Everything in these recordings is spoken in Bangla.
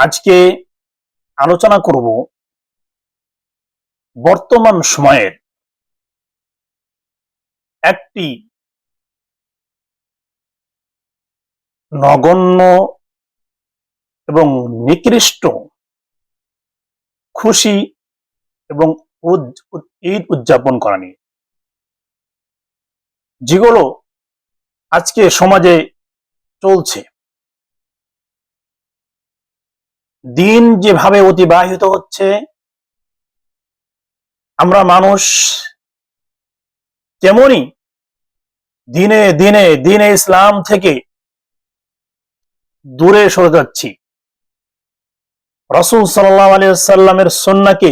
আজকে আলোচনা করব বর্তমান সময়ের একটি নগণ্য এবং নিকৃষ্ট খুশি এবং ঈদ উদযাপন করা নিয়ে। যেগুলো আজকে সমাজে চলছে। দিন যেভাবে অতিবাহিত হচ্ছে, আমরা মানুষ তেমনি দিনে দিনে দিনে ইসলাম থেকে দূরে সরে যাচ্ছি। রসুল সাল্লাহ আলিয়াল্লামের সন্নাকে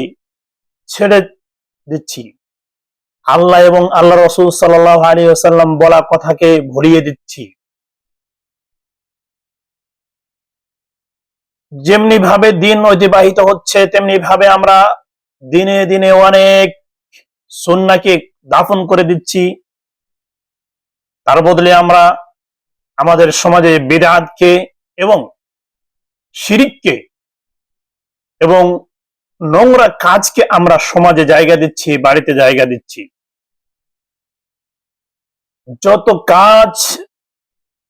ছেড়ে দিচ্ছি। আল্লাহ এবং আল্লাহ রসুল সাল্লাহ আলী আসাল্লাম বলা কথাকে ভরিয়ে দিচ্ছি। যেমনি ভাবে দিন অতিবাহিত হচ্ছে তেমনি ভাবে আমরা দিনে দিনে অনেক সন্নাকে দাফন করে দিচ্ছি। তার বদলে আমরা আমাদের সমাজে বেদাতকে এবং শিরিককে এবং নোংরা কাজকে আমরা সমাজে জায়গা দিচ্ছি, বাড়িতে জায়গা দিচ্ছি। যত কাজ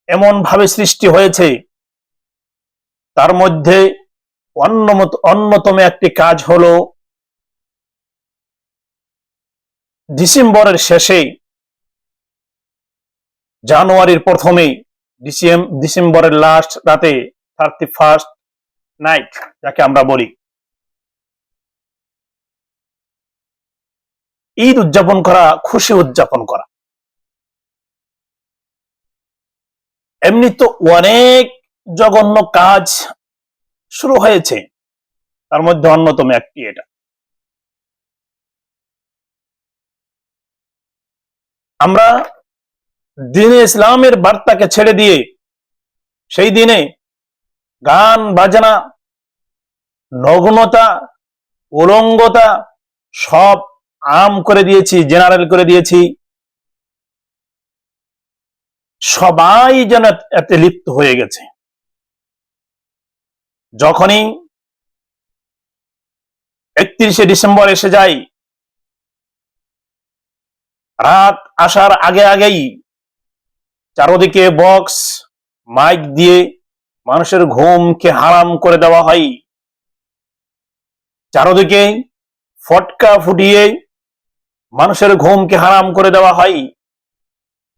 এমন ভাবে সৃষ্টি হয়েছে তার মধ্যে অন্যতম একটি কাজ হলো ডিসেম্বরের শেষে জানুয়ারির প্রথমে ডিসেম- ডিসেম্বরের লাস্ট রাতে থার্টি ফার্স্ট নাইট যাকে আমরা বলি। ঈদ উদযাপন করা, খুশি উদযাপন করা। এমনি তো অনেক জঘন্য কাজ শুরু হয়েছে। তার মধ্যে অন্যতম একটি এটা। আমরা দিনে ইসলামের বার্তাকে ছেড়ে দিয়ে সেই দিনে গান, বাজনা, নগ্নতা, উলঙ্গতা সব আম করে দিয়েছি, জেনারেল করে দিয়েছি। সবাই যেন এতে লিপ্ত হয়ে গেছে। যখনই একত্রিশে ডিসেম্বর এসে যায়, রাত আসার আগে আগেই চারদিকে বক্স মাইক দিয়ে মানুষের ঘুমকে হারাম করে দেওয়া হয়। চারদিকে ফটকা ফুটিয়ে মানুষের ঘুমকে হারাম করে দেওয়া হয়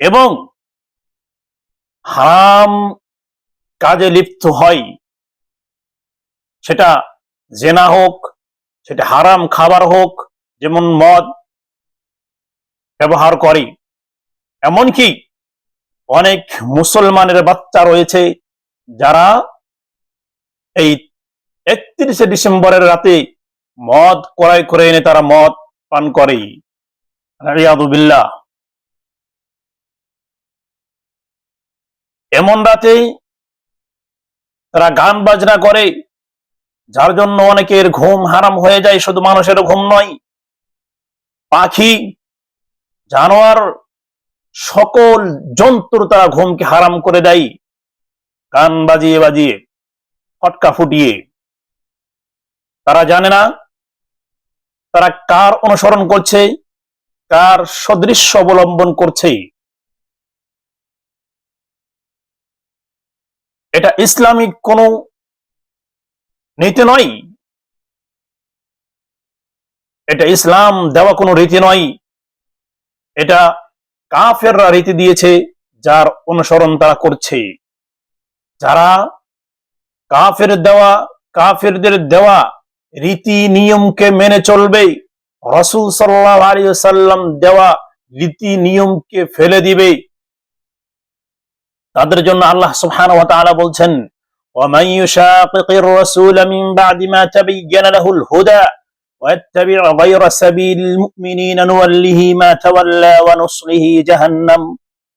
এবং হারাম কাজে লিপ্ত হয়। সেটা জেনা হোক, সেটা হারাম খাবার হোক, যেমন মদ ব্যবহার করে। এমনকি অনেক মুসলমানের বাচ্চা রয়েছে যারা এই একত্রিশে ডিসেম্বরের রাতে মদ ক্রয় করে এনে তারা মদ পান করে। রিয়াদুবিল্লাহ এমন রাতেই তারা গান বাজনা করে যার জন্য অনেকের ঘুম হারাম হয়ে যায়, শুধু মানুষের ঘুম নয়। পাখি, জানোয়ার, সকল জন্তুর তারা ঘুমকে হারাম করে দেয়। গান বাজিয়ে বাজিয়ে, ফটকা ফুটিয়ে। তারা জানে না, তারা কার অনুসরণ করছে, কার সদৃশ্য অবলম্বন করছে। এটা ইসলামিক কোন নীতি নয়। এটা ইসলাম দেওয়া কোনো রীতি নয়। এটা কাফেররা রীতি দিয়েছে, যার অনুসরণ তারা করছে। যারা কাফের দেওয়া, কাফেরদের দেওয়া রীতি নিয়মকে মেনে চলবে, রসুল সাল্লাহ আলী সাল্লাম দেওয়া রীতি নিয়মকে ফেলে দিবে, তাদের জন্য আল্লাহ ওয়া বলছেন ومن يشاقق الرسول من بعد ما تبين له الهدى ويتبع غير سبيل المؤمنين نوله ما تولى ونصله جهنم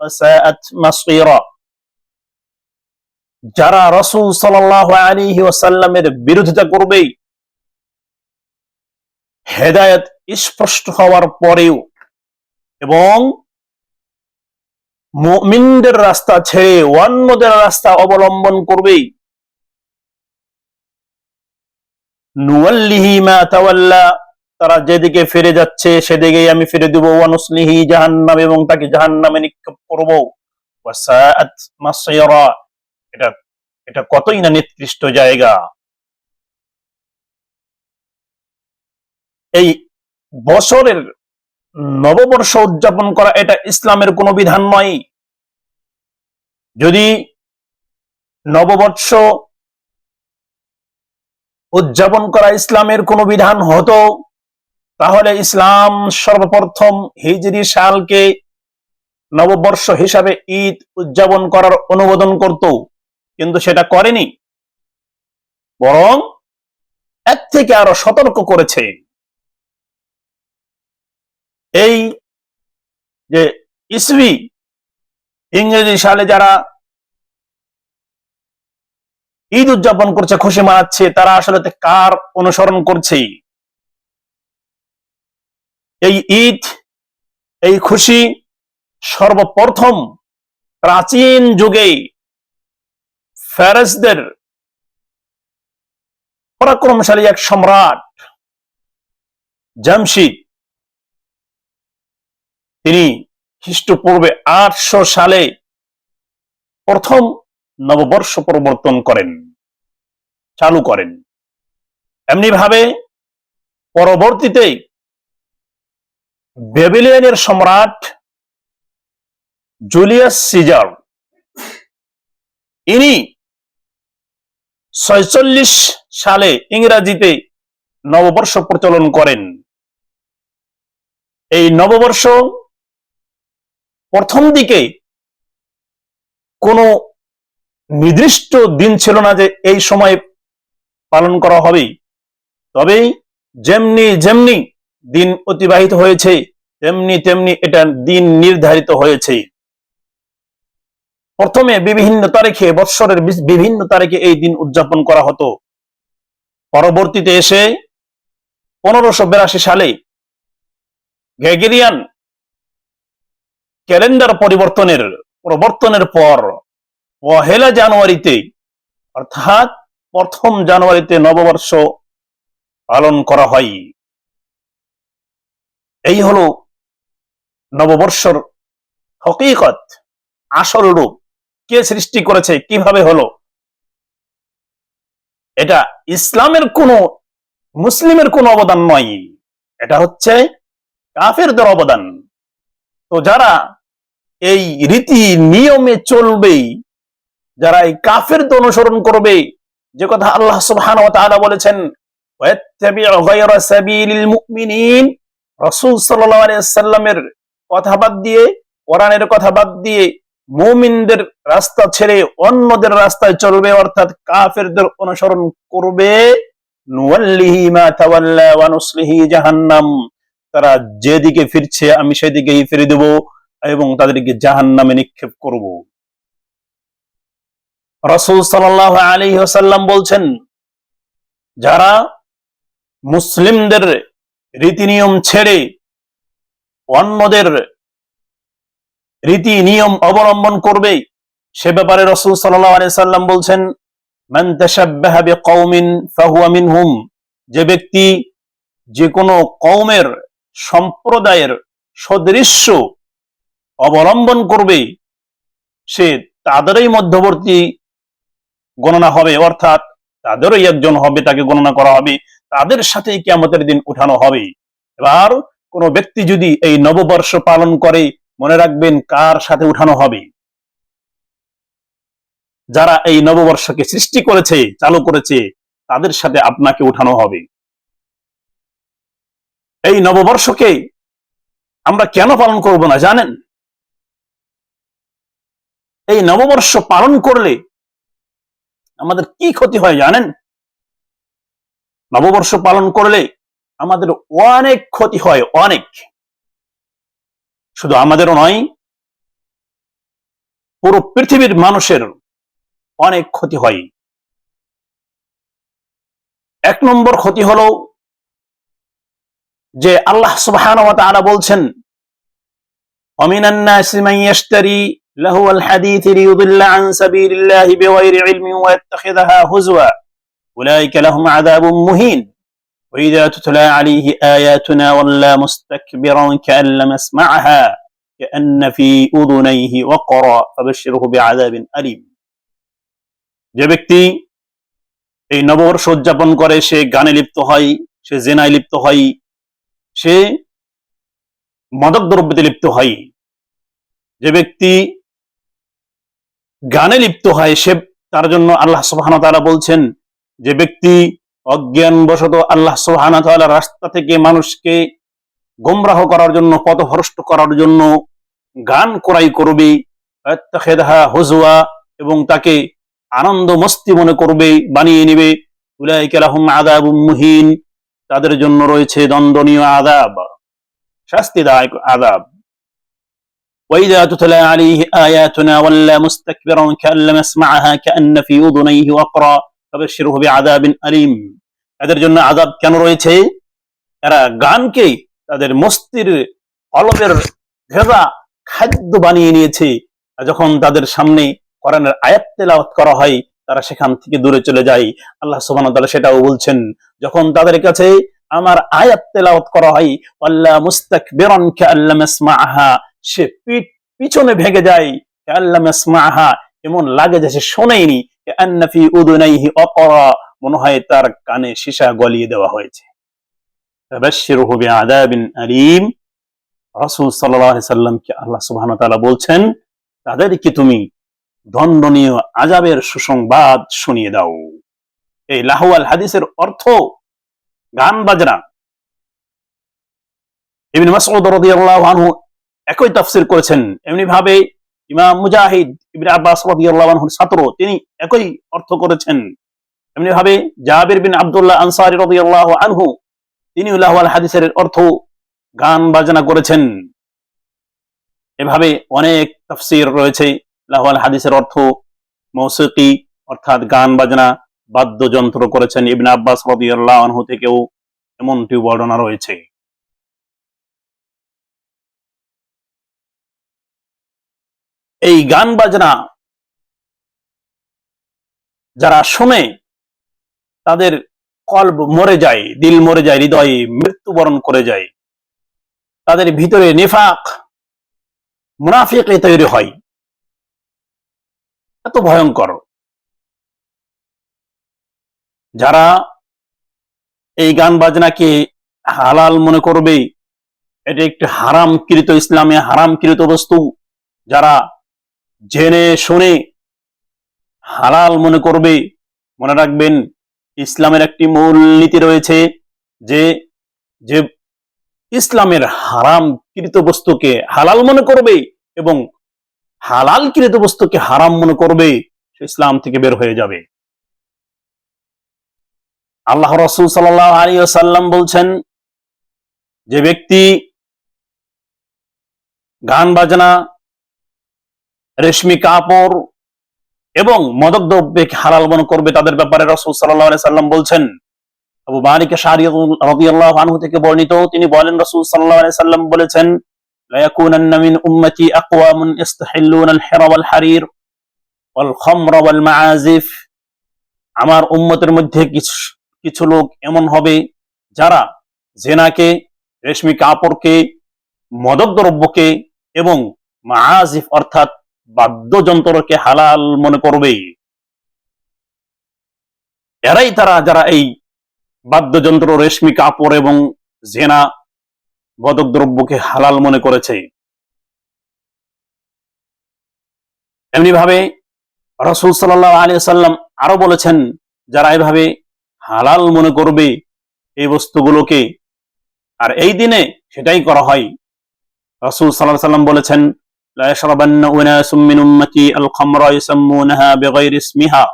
وساءت مصيرا যারা রসুল সাল্লাহ আলী ওয়াসাল্লামের বিরোধিতা করবে হেদায়ত স্পষ্ট হওয়ার পরেও এবং মুমিনদের রাস্তা ছেড়ে অন্যদের রাস্তা অবলম্বন করবে নুয়াল্লিহি মা তারা যেদিকে ফিরে যাচ্ছে, সেদিকেই আমি ফিরে দেবো। ওয়ানুসলিহি জাহান্নাম, এবং তাকে জাহান্নামে নিক্ষেপ করব। এটা এটা কতই না নিকৃষ্ট জায়গা। এই বছরের নববর্ষ উদযাপন করা এটা ইসলামের কোনো বিধান নয়। যদি নববর্ষ উদযাপন করা ইসলামের কোনো বিধান হতো, তাহলে ইসলাম সর্বপ্রথম হিজরি সালকে নববর্ষ হিসাবে ঈদ উদযাপন করার অনুমোদন করত, কিন্তু সেটা করেনি। বরং এর থেকে আরও সতর্ক করেছে। এই যে ইসবি, ইংরেজি সালে যারা ঈদ উদযাপন করছে, খুশি মানাচ্ছে, তারা আসলে কার অনুসরণ করছে? এই ঈদ, এই খুশি সর্বপ্রথম প্রাচীন যুগে ফ্যারেসদের পরাক্রমশালী এক সম্রাট জামশিদ। তিনি খ্রিস্টপূর্বে আটশো সালে প্রথম নববর্ষ প্রবর্তন করেন, চালু করেন। এমনি ভাবে পরবর্তীতে বেবিলিয়ানের সম্রাট জুলিয়াস সিজার, ইনি ছয়চল্লিশ সালে ইংরাজিতে নববর্ষ প্রচলন করেন। এই নববর্ষ প্রথম দিকে কোনো নির্দিষ্ট দিন ছিল না যে এই সময় পালন করা হবে তবে যেমনি যেমনি দিন অতিবাহিত হয়েছে, তেমনি তেমনি এটা দিন নির্ধারিত হয়েছে। প্রথমে বিভিন্ন তারিখে, বৎসরের বিভিন্ন তারিখে এই দিন উদযাপন করা হতো। পরবর্তীতে এসে পনেরোশো বিরাশি সালে গ্রেগেরিয়ান ক্যালেন্ডার পরিবর্তনের, প্রবর্তনের পর পহেলা জানুয়ারিতে, অর্থাৎ প্রথম জানুয়ারিতে নববর্ষ পালন করা হয়। এই হলো নববর্ষর হকিকত, আসল রূপ, কে সৃষ্টি করেছে, কীভাবে হলো। এটা ইসলামের কোন, মুসলিমের কোন অবদান নয়। এটা হচ্ছে কাফেরদের অবদান। তো যারা এই রীতি নিয়মে চলবে যারা এই কাফের অনুসরণ করবে, যে কথা আল্লাহ সুবহান বলেছেন সাল্লামের কথা বাদ দিয়ে, কোরআনের কথা বাদ দিয়ে মুমিনদের রাস্তা ছেড়ে অন্যদের রাস্তায় চলবে, অর্থাৎ কাফেরদের অনুসরণ করবে জাহান্নাম। তারা যেদিকে ফিরছে, আমি সেদিকেই ফিরে দেব এবং তাদেরকে জাহান নামে নিক্ষেপ করব। রসুল সাল্লাহ আলী ওসাল্লাম বলছেন, যারা মুসলিমদের রীতি নিয়ম ছেড়ে অন্যদের রীতি নিয়ম অবলম্বন করবে, সে ব্যাপারে রসুল সাল্লাহ আলি সাল্লাম বলছেন হুম যে ব্যক্তি যে কোনো কৌমের সম্প্রদায়ের সদৃশ্য অবলম্বন করবে, সে তাদেরই মধ্যবর্তী গণনা হবে, অর্থাৎ তাদেরও একজন হবে, তাকে গণনা করা হবে, তাদের সাথেই কেমতের দিন উঠানো হবে। এবার কোন ব্যক্তি যদি এই নববর্ষ পালন করে, মনে রাখবেন কার সাথে উঠানো হবে? যারা এই নববর্ষকে সৃষ্টি করেছে, চালু করেছে, তাদের সাথে আপনাকে উঠানো হবে। এই নববর্ষকে আমরা কেন পালন করব না, জানেন? এই নববর্ষ পালন করলে আমাদের কি ক্ষতি হয় জানেন? নববর্ষ পালন করলে আমাদের অনেক ক্ষতি হয়, অনেক। শুধু আমাদেরও নয়, পুরো পৃথিবীর মানুষের অনেক ক্ষতি হয়। এক নম্বর ক্ষতি হলো যে আল্লাহ সুবহান বলছেন মাইয়াশতারি لهو الحديث ليضل عن سبيل الله بغير علم ويتخذها هزوا أولئك لهم عذاب مهين وإذا تتلى عليه آياتنا ولى مستكبرا كأن لم يسمعها كأن في أذنيه وقرا فبشره بعذاب أليم যে ব্যক্তি এই নববর্ষ উদযাপন করে সে গানে লিপ্ত হয় সে জেনায় লিপ্ত হয় সে মাদক দ্রব্যতে লিপ্ত হয় যে ব্যক্তি গানে লিপ্ত হয় সে, তার জন্য আল্লাহ সুবহান তাআলা বলছেন যে ব্যক্তি অজ্ঞান বশত আল্লাহ সুবহান তাআলা রাস্তা থেকে মানুষকে গোমরাহ করার জন্য, পথভ্রষ্ট করার জন্য গান করাই করবে হুজওয়া এবং তাকে আনন্দ মস্তি মনে করবে, বানিয়ে নেবে। আযাবুম মুহিন। তাদের জন্য রয়েছে দণ্ডনীয় আযাব, শাস্তিদায়ক আযাব। وإذا تتلى عليه آياتنا ولى مستكبرا كأن لم يسمعها كأن في أذنيه وقرا فبشره بعذاب أليم এদের জন্য আযাব কেন রয়েছে এরা গানকে তাদের মস্তির কলবের ভেজা খাদ্য বানিয়ে নিয়েছে আর যখন তাদের সামনে কোরআনের আয়াত তেলাওয়াত করা হয় তারা সেখান থেকে দূরে চলে যায় আল্লাহ সুবহানাহু ওয়া তাআলা সেটাও বলছেন যখন তাদের কাছে আমার আয়াত তেলাওয়াত করা হয় আল্লাহ মুস্তাকবিরান কাআল্লাম ইয়াসমাআহা সে পিঠ পিছনে ভেঙে যায়। এমন লাগে যে সে শোনেনি কাআন্না ফি উদুনাইহি আকরা মনে হয় তার কানে সীসা গলিয়ে দেওয়া হয়েছে। আলীম। সাল্লামকে আল্লাহ তাআলা বলছেন, তাদেরকে তুমি দণ্ডনীয় আজাবের সুসংবাদ শুনিয়ে দাও। এই লাহওয়াল হাদিসের অর্থ গান বাজনা। মাসউদ রাদিয়াল্লাহু আনহু একই তাফসীর করেছেন। এমনি ভাবে ইমাম মুজাহিদ ইবনে আব্বাস রাদিয়াল্লাহু ছাত্র, তিনি একই অর্থ করেছেন। এমনি ভাবে জাবির বিন আব্দুল্লাহ আনসারী রাদিয়াল্লাহু আনহু তিনি লাহওয়াল হাদিসের অর্থ গান বাজনা করেছেন। এভাবে অনেক তাফসীর রয়েছে, লাহওয়াল হাদিসের অর্থ মৌসিকি, অর্থাৎ গান বাজনা বাদ্যযন্ত্র করেছেন ইবনে আব্বাস রাদিয়াল্লাহু আনহু থেকেও এমনটি বর্ণনা রয়েছে। এই গান বাজনা যারা শুনে, তাদের কল্ব মরে যায়, দিল মরে যায়, হৃদয়ে মৃত্যুবরণ করে যায়। তাদের ভিতরে নিফাক মুনাফিকে তৈরি হয়। এত ভয়ঙ্কর। যারা এই গান বাজনাকে হালাল মনে করবে, এটা একটি হারামকৃত ইসলামে হারামকৃত বস্তু। যারা জেনে শুনে হালাল মনে করবে। মনে রাখবেন, ইসলামের একটি মূল নীতি রয়েছে যে যে ইসলামের হারাম কৃত বস্তুকে হালাল মনে করবে এবং হালাল কৃত বস্তুকে হারাম মনে করবে ইসলাম থেকে বের হয়ে যাবে। আল্লাহ রসুল সাল্লাহ আলী সাল্লাম বলছেন, যে ব্যক্তি গান বাজনা রেশমি কাপড় এবং মদক দ্রব্যকে হালাল মনে করবে তাদের ব্যাপারে রসুল সাল্লাহ সাল্লাম বলছেন? আবু মালিক শাহরি আনহু থেকে বর্ণিত, তিনি বলেন, রাসূল আলাইহি সাল্লাম বলেছেন আমার উম্মতের মধ্যে কিছু কিছু লোক এমন হবে যারা জেনাকে, রেশমি কাপড়কে মদক দ্রব্যকে এবং মাআজিফ অর্থাৎ বাদ্যযন্ত্রকে হালাল মনে করবে। এরাই তারা, যারা এই বাদ্যযন্ত্র, রেশমি কাপড় এবং জেনা বদক দ্রব্যকে হালাল মনে করেছে। এমনি ভাবে রসুল সাল্লাহ আলী সাল্লাম আরও বলেছেন, যারা এভাবে হালাল মনে করবে, এই বস্তুগুলোকে, আর এই দিনে সেটাই করা হয়। রসুল সাল্লাহ সাল্লাম বলেছেন لا يشربن أناس من أمتي الخمر يسمونها بغير اسمها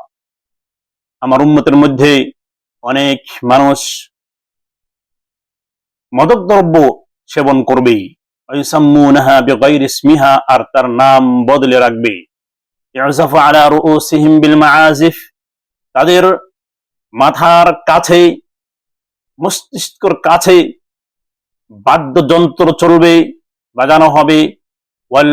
আমার উম্মতের মধ্যে অনেক মানুষ মদক দ্রব্য সেবন করবে ويسمونها بغير اسمها আর তার নাম বদলে রাখবে يعزف على رؤوسهم بالمعازف তাদের মাথার কাছে মস্তিষ্কর কাছে বাদ্যযন্ত্র চলবে বাজানো হবে ওয়াল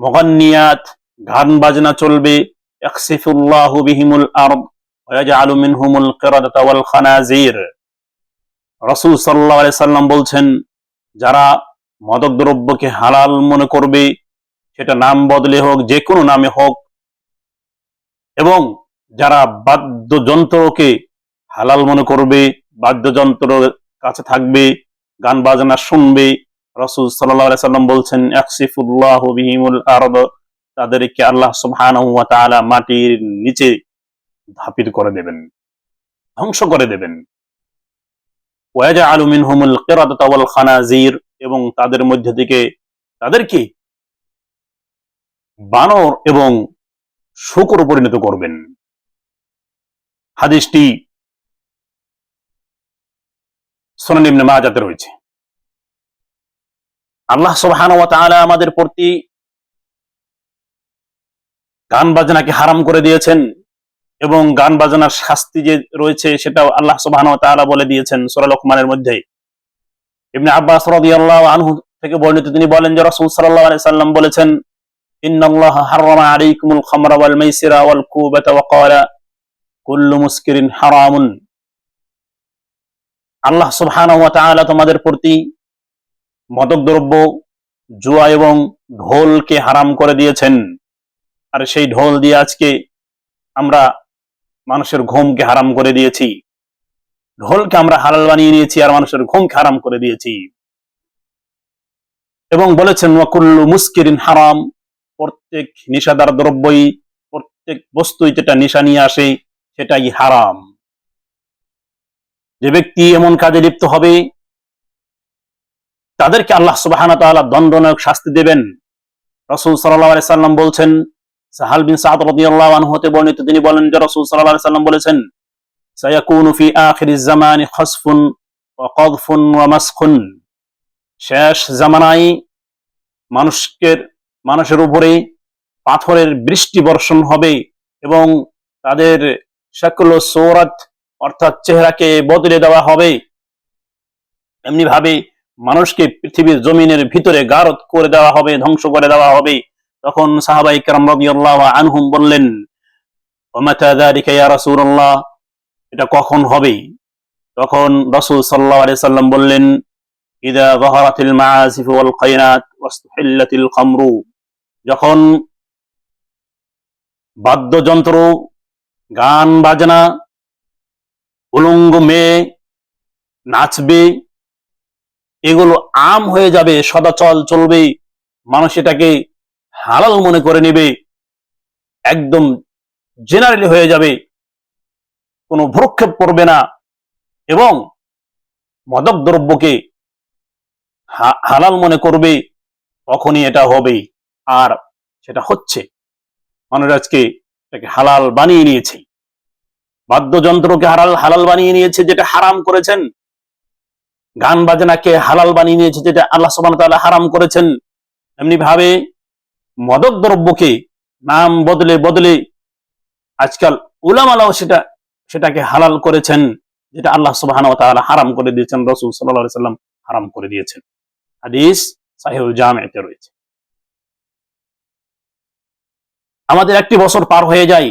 মগান্নিয়াত, গান বাজনা চলবে। ইখসিফুল্লাহু বিহিমুল আরদ ওয়া ইয়াজআলু মিনহুমুল কিরাদাত ওয়াল খানাজির। রাসূল সাল্লাল্লাহু আলাইহি সাল্লাম বলছেন, যারা মাদক দ্রব্যকে হালাল মনে করবে, সেটা নাম বদলে হোক যে কোনো নামে হোক, এবং যারা বাদ্যযন্ত্রকে হালাল মনে করবে বাদ্যযন্ত্র কাছে থাকবে, গান বাজনা শুনবে রসুল সাল্লাম বলছেন তাদেরকে আল্লাহ তাআলা মাটির নিচে ধাপিত করে দেবেন, ধ্বংস করে দেবেন। ওয়াজআলু মিনহুমুল কিরাদাতা ওয়াল খানাজির, এবং তাদের মধ্যে থেকে তাদেরকে বানর এবং শুকর পরিণত করবেন। হাদিসটি সুনান ইবনে মাজাতে রয়েছে। আল্লাহ তাআলা আমাদের প্রতি গান বাজনাকে হারাম করে দিয়েছেন এবং গান বাজনার শাস্তি যে রয়েছে সেটাও আল্লাহ তাআলা বলে দিয়েছেন সূরা লোকমানের মধ্যে ইবনে আব্বাস রাদিয়াল্লাহু আনহু থেকে বর্ণিত তিনি বলেন যে রাসূল সাল্লাল্লাহু আলাইহি সাল্লাম বলেছেন আল্লাহ সুবহানাহু তোমাদের প্রতি মাদক দ্রব্য জুয়া এবং ঢোলকে হারাম করে দিয়েছেন। আর সেই ঢোল দিয়ে আজকে আমরা মানুষের ঘুমকে হারাম করে দিয়েছি। ঢোলকে আমরা হালাল বানিয়ে নিয়েছি আর মানুষের ঘুমকে হারাম করে দিয়েছি। এবং বলেছেন, ওয়াকুল্লু মুস্কিরিন হারাম। প্রত্যেক নেশাদার দ্রব্যই, প্রত্যেক বস্তুই যেটা নিশা নিয়ে আসে, সেটাই হারাম। যে ব্যক্তি এমন কাজে লিপ্ত হবে তাদেরকে আল্লাহ সুবাহানা তাআলা দণ্ডনায়ক শাস্তি দেবেন। রসুল আলাইহি সাল্লাম বলছেন, সাহাল বিন সাদ হতে বর্ণিত, তিনি বলেন যে রাসূল আলাইহি সাল্লাম বলেছেন, সায়াকুনু ফি আখিরিজ জামানি খাসফুন কদফুন মাসখুন। শেষ জামানায় মানুষকে, মানুষের উপরে পাথরের বৃষ্টি বর্ষণ হবে এবং তাদের সকল সৌরাত অর্থাৎ চেহারাকে বদলে দেওয়া হবে। এমনি ভাবে মানুষকে পৃথিবীর জমিনের ভিতরে গারত করে দেওয়া হবে, ধ্বংস করে দেওয়া হবে। তখন সাহাবাই কেরাম আনহুম বললেন এটা কখন হবে? তখন রাসূল আলাইহি সাল্লাম বললেন যখন বাদ্যযন্ত্র, গান বাজনা, উলঙ্গ মেয়ে নাচবে এগুলো আম হয়ে যাবে সদাচল চলবে মানুষ এটাকে হালাল মনে করে নেবে। একদম জেনারেলি হয়ে যাবে। কোনো ভ্রক্ষেপ করবে না। এবং মাদক দ্রব্যকে হালাল মনে করবে, তখনই এটা হবে। আর সেটা হচ্ছে, মানুষ আজকে এটাকে হালাল বানিয়ে নিয়েছে। বাদ্যযন্ত্রকে হালাল হালাল বানিয়ে নিয়েছে, যেটা হারাম করেছেন। গান বাজনাকে হালাল বানিয়ে নিয়েছে যেটা আল্লাহ সুবহানাহু ওয়া হারাম করেছেন। এমনি ভাবে মাদক দ্রব্যকে নাম বদলে বদলে আজকাল উলামালাও সেটা, সেটাকে হালাল করেছেন, যেটা আল্লাহ সুবহানাহু ওয়া হারাম করে দিয়েছেন, রাসূল আলাইহি সাল্লাম হারাম করে দিয়েছেন। হাদিস সাহিহুল জামিতে রয়েছে। আমাদের একটি বছর পার হয়ে যায়।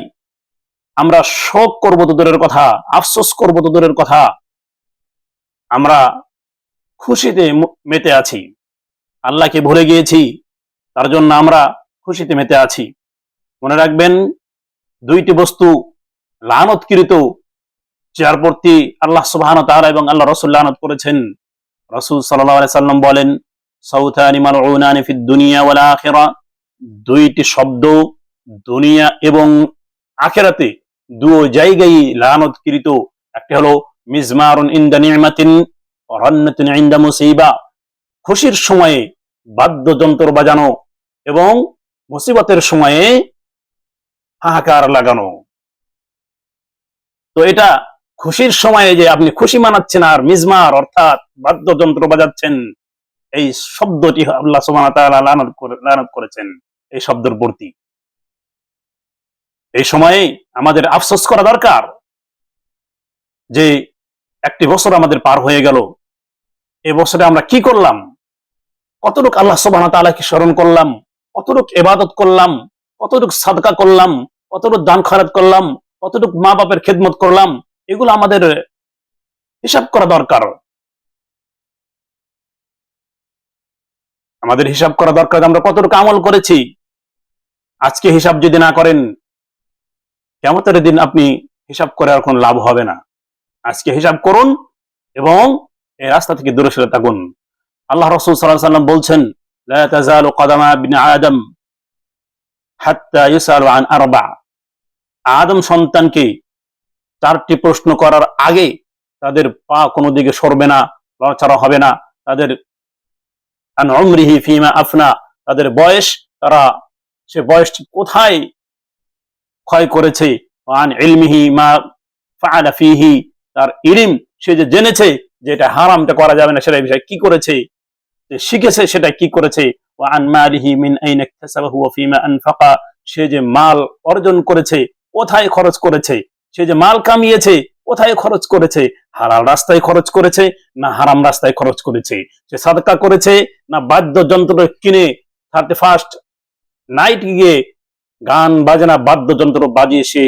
আমরা শোক করব তো দূরের কথা, আফসোস করব তো দূরের কথা। আমরা খুশিতে মেতে আছি। আল্লাহকে ভুলে গিয়েছি, তার জন্য আমরা খুশিতে মেতে আছি। মনে রাখবেন, দুইটি বস্তু লানতকৃত যার প্রতি আল্লাহ সুবহান তাআলা এবং আল্লাহ রসুল লানত করেছেন। রসুল আলাইহি সাল্লাম বলেন সাউথানি মালউনানি ফিদ দুনিয়া ওয়াল আখিরা দুইটি শব্দ দুনিয়া এবং আখেরাতে দুই জায়গায় লানতকৃত। একটি হলো, মিজমারুন ইনদা ইনদা খুশির সময়ে বাদ্যযন্ত্র বাজানো এবং মুসিবতের সময়ে হাহাকার লাগানো। তো এটা খুশির সময়ে যে আপনি খুশি মানাচ্ছেন আর মিজমার অর্থাৎ বাদ্যযন্ত্র বাজাচ্ছেন, এই শব্দটি আল্লাহ লানত করেছেন এই শব্দের প্রতি। এই সময়ে আমাদের আফসোস করা দরকার যে একটি বছর আমাদের পার হয়ে গেল। এ বছরে আমরা কি করলাম? কতটুক আল্লাহ সুবহানাহু ওয়া তাআলাকে স্মরণ করলাম? কতটুক ইবাদত করলাম? কতটুক সাদকা করলাম? কতটুক দান খয়রাত করলাম? কতটুকু মা বাপের খেদমত করলাম? এগুলো আমাদের হিসাব করা দরকার। আমাদের হিসাব করা দরকার আমরা কতটুকু আমল করেছি। আজকে হিসাব যদি না করেন কেমতের দিন আপনি হিসাব করে আর কোনো লাভ হবে না। আজকে হিসাব করুন এবং এই রাস্তা থেকে দূরে সরে থাকুন। আল্লাহ রসুল সাল্লাহ সাল্লাম বলছেন আদম আদম সন্তানকে চারটি প্রশ্ন করার আগে তাদের পা কোনো দিকে সরবে না লড়াচড়া হবে না। তাদের অমৃহি ফিমা আফনা, তাদের বয়স, তারা সে বয়স কোথায় ক্ষয় করেছে? আন ইলমিহি মা ফিহি, তার ইলিম সে যে জেনেছে যে এটা হারামটা করা যাবে না সেটা বিষয়ে। কি করেছে? শিখেছে সেটা কি করেছে? সে যে মাল অর্জন করেছে, কোথায় খরচ করেছে? সে যে মাল কামিয়েছে, কোথায় খরচ করেছে? হালাল রাস্তায় খরচ করেছে না হারাম রাস্তায় খরচ করেছে? সে সাদকা করেছে না বাদ্যযন্ত্র কিনে থার্টি ফার্স্ট নাইট গিয়ে গান বাজনা বাদ্যযন্ত্র বাজিয়ে সে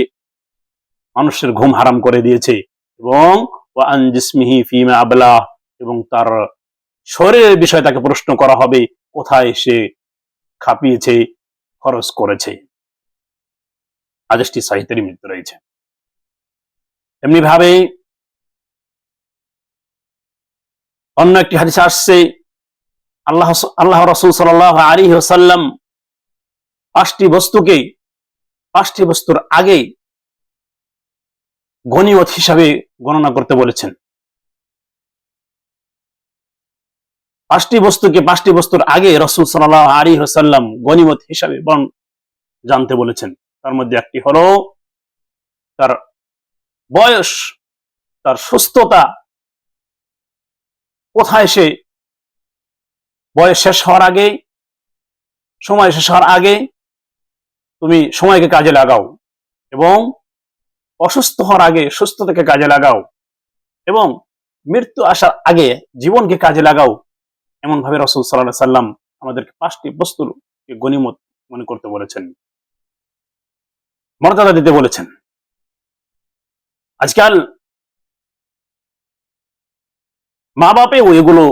মানুষের ঘুম হারাম করে দিয়েছে? এবং ফিমা আবলা, এবং তার শরীরের বিষয়ে তাকে প্রশ্ন করা হবে, কোথায় সে খাপিয়েছে, খরচ করেছে। আদেশটি সাহিত্যেরই মৃত্যু রয়েছে। এমনি ভাবে অন্য একটি হাদিস আসছে, আল্লাহ আল্লাহ রসুল সাল আলী সাল্লাম পাঁচটি বস্তুকে, পাঁচটি বস্তুর আগে গণিমত হিসাবে গণনা করতে বলেছেন। পাঁচটি বস্তুকে পাঁচটি বস্তুর আগে রসুল সাল্লাহ আলী হাসাল্লাম গণিমত হিসাবে বন জানতে বলেছেন। তার মধ্যে একটি হলো তার বয়স, তার সুস্থতা, কোথায় সে বয়স শেষ হওয়ার আগে, সময় শেষ হওয়ার আগে তুমি সময়কে কাজে লাগাও এবং অসুস্থ হওয়ার আগে সুস্থতাকে কাজে লাগাও এবং মৃত্যু আসার আগে জীবনকে কাজে লাগাও। এমন ভাবে রসুল সাল্লাহ সাল্লাম আমাদেরকে পাঁচটি বস্তুর গণিমত মনে করতে বলেছেন। মর্যাদা দিতে বলেছেন। আজকাল মা বাপেও এগুলো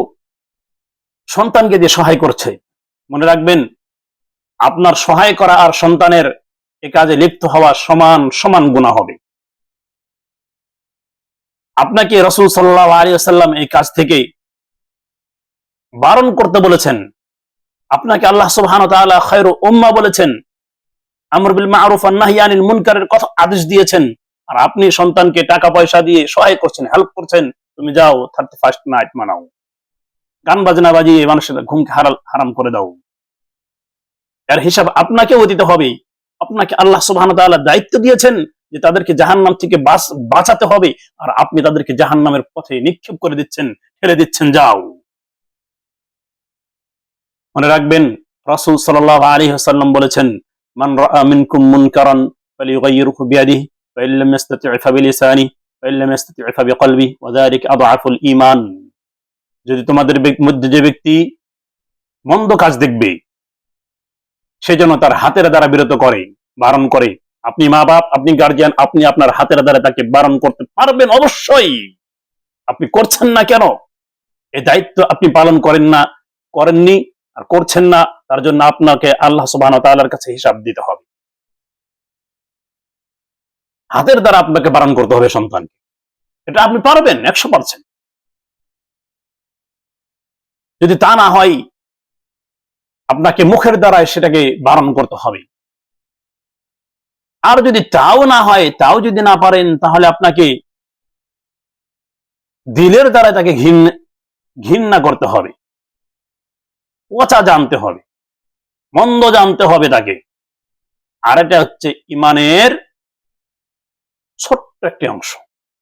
সন্তানকে দিয়ে সহায় করছে। মনে রাখবেন, আপনার সহায় করা আর সন্তানের এ কাজে লিপ্ত হওয়া সমান সমান গুণা হবে। আপনাকে রসুল সাল্লাহ আলী আসাল্লাম এই কাজ থেকে বারণ করতে বলেছেন। আপনাকে আল্লাহ সুবহান উম্মা বলেছেন। মুনকারের কথা আদেশ দিয়েছেন। আর আপনি সন্তানকে টাকা পয়সা দিয়ে সহায় করছেন, হেল্প করছেন, তুমি যাও থার্টি ফার্স্ট নাইট মানাও। গান বাজনা বাজিয়ে মানুষের ঘুমকে হারাল, হারাম করে দাও। এর হিসাব আপনাকেও দিতে হবে। আপনাকে আল্লাহ সুবহান দায়িত্ব দিয়েছেন। যে তাদেরকে জাহান নাম থেকে বাঁচাতে হবে, আর আপনি তাদেরকে জাহান নামের পথে নিক্ষেপ করে দিচ্ছেন ফেলে দিচ্ছেন, যাও। মনে রাখবেন, রাসূল সাল্লাল্লাহু আলাইহি ওয়াসাল্লাম বলেছেন, মান মিনকুম যদি তোমাদের মধ্যে যে ব্যক্তি মন্দ কাজ দেখবে, সে যেন তার হাতের দ্বারা বিরত করে, বারণ করে আপনি মা বাপ, আপনি গার্জিয়ান আপনি আপনার হাতের দ্বারা তাকে বারণ করতে পারবেন অবশ্যই। আপনি করছেন না কেন? এই দায়িত্ব আপনি পালন করেন না, করেননি আর করছেন না, তার জন্য আপনাকে আল্লাহ সুবাহ তাল্লার কাছে হিসাব দিতে হবে। হাতের দ্বারা আপনাকে বারণ করতে হবে সন্তানকে। এটা আপনি পারবেন, একশো পারছেন যদি তা না হয়, আপনাকে মুখের দ্বারাই সেটাকে বারণ করতে হবে। আর যদি তাও না হয়, তাও যদি না পারেন, তাহলে আপনাকে দিলের দ্বারা তাকে ঘৃণা করতে হবে। পচা জানতে হবে। মন্দ জানতে হবে তাকে। আর এটা হচ্ছে ইমানের ছোট্ট একটি অংশ।